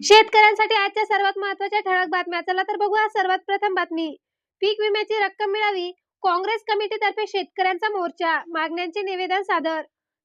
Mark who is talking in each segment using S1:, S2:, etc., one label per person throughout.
S1: शेतकऱ्यांसाठी आजच्या सर्वात महत्त्वाच्या ठळक बातम्या. चला तर बघूया सर्वात प्रथम बातमी. पीक विम्याची रक्कम मिळावी काँग्रेस कमिटीतर्फे शेतकऱ्यांचा मोर्चा मागण्यांचे निवेदन सादर.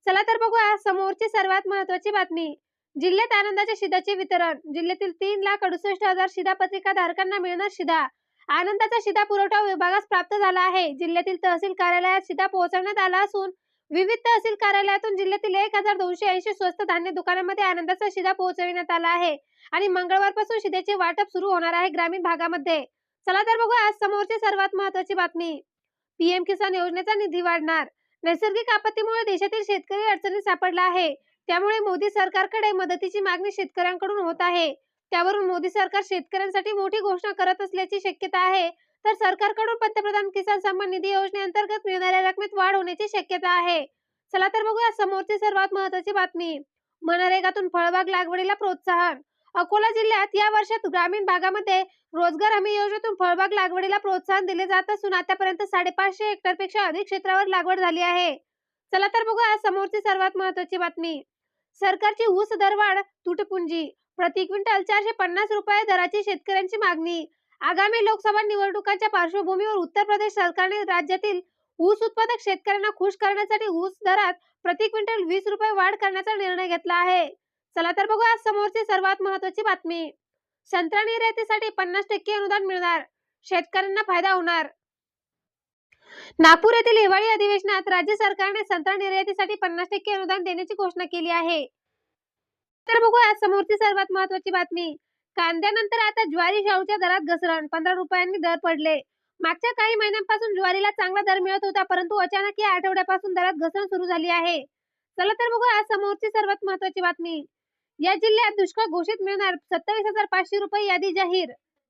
S1: चला तर बघूया समोरची सर्वात महत्वाची बातमी. जिल्ह्यात आनंदाच्या शिधाचे वितरण. जिल्ह्यातील तीन लाख अडुसष्ट हजार शिधा पत्रिका धारकांना मिळणार शिधा. आनंदाचा शिधा पुरवठा विभागास प्राप्त झाला आहे. जिल्ह्यातील तहसील कार्यालयात शिधा पोहोचवण्यात आला असून विविध तहसील कार्यालयातून जिल्ह्यातील एक हजार दोनशे ऐंशी स्वस्त धान्य दुकानांमध्ये आनंदाचा शिधा पोहोचविण्यात आला आहे आणि मंगळवारपासून शिधेचे वाटप सुरू होणार आहे ग्रामीण भागामध्ये. चला तर बघू आज समोरची सर्वात महत्वाची बातमी. पीएम किसान योजनेचा निधी वाढणार. नैसर्गिक आपत्तीमुळे देशातील शेतकरी अडचणीत सापडला आहे. त्यामुळे मोदी सरकारकडे मदतीची मागणी शेतकऱ्यांकडून होत आहे. त्यावरून मोदी सरकार शेतकऱ्यांसाठी मोठी घोषणा करत असल्याची शक्यता आहे. तर सरकारकडून पंतप्रधान किसान सन्मान निधी योजनेअंतर्गत मिळणाऱ्या रकमेत वाढ होण्याची शक्यता आहे. चला तर बघूया समोरची सर्वात महत्वाची बातमी. मनरेगातून फळबाग लागवडीला प्रोत्साहन. अकोला जिल्ह्यात या वर्षात ग्रामीण भागामध्ये रोजगार हमी योजनेतून फळबाग लागवडीला प्रोत्साहन दिले जात असून आतापर्यंत साडेपाचशे हेक्टरपेक्षा अधिक क्षेत्रावर लागवड झाली आहे. चला तर बघूया समोरची सर्वात महत्वाची बातमी. सरकारची ऊस दरवाढ तुटपुंजी. प्रति क्विंटल चारशे पन्नास रुपये दराची शेतकऱ्यांची मागणी. आगामी लोकसभा निवडणुकांच्या पार्श्वभूमीवर उत्तर प्रदेश सरकारने राज्यातील ऊस उत्पादक शेतकऱ्यांना खुश करण्यासाठी ऊस दरात प्रति क्विंटल वीस रुपये वाढ करण्याचा निर्णय घेतला आहे. चला तर बघूया आज समोरची सर्वात महत्वाची बातमी. संत्रा निर्यातीसाठी पन्नास टक्के अनुदान मिळणार. शेतकऱ्यांना फायदा होणार. नागपूर येथील हिवाळी अधिवेशनात राज्य सरकारने संत्रा निर्यातीसाठी पन्नास टक्के अनुदान देण्याची घोषणा केली आहे. तर बघू आज समोरची सर्वात महत्वाची बातमी. कांद्यानंतर आता ज्वारी शाहूच्या दरात घसरण. पंधरा रुपयांनी दर पडले. मागच्या काही महिन्यांपासून ज्वारीला चांगला दर मिळत होता परंतु अचानक या आठवड्यापासून दरात घसरण सुरू झाली आहे. चला तर बघू आज समोरची सर्वात महत्वाची बातमी. या जिल्ह्यात दुष्काळ घोषित मिळणार. सत्तावीस हजार पाचशे रुपये यादी जाहीर.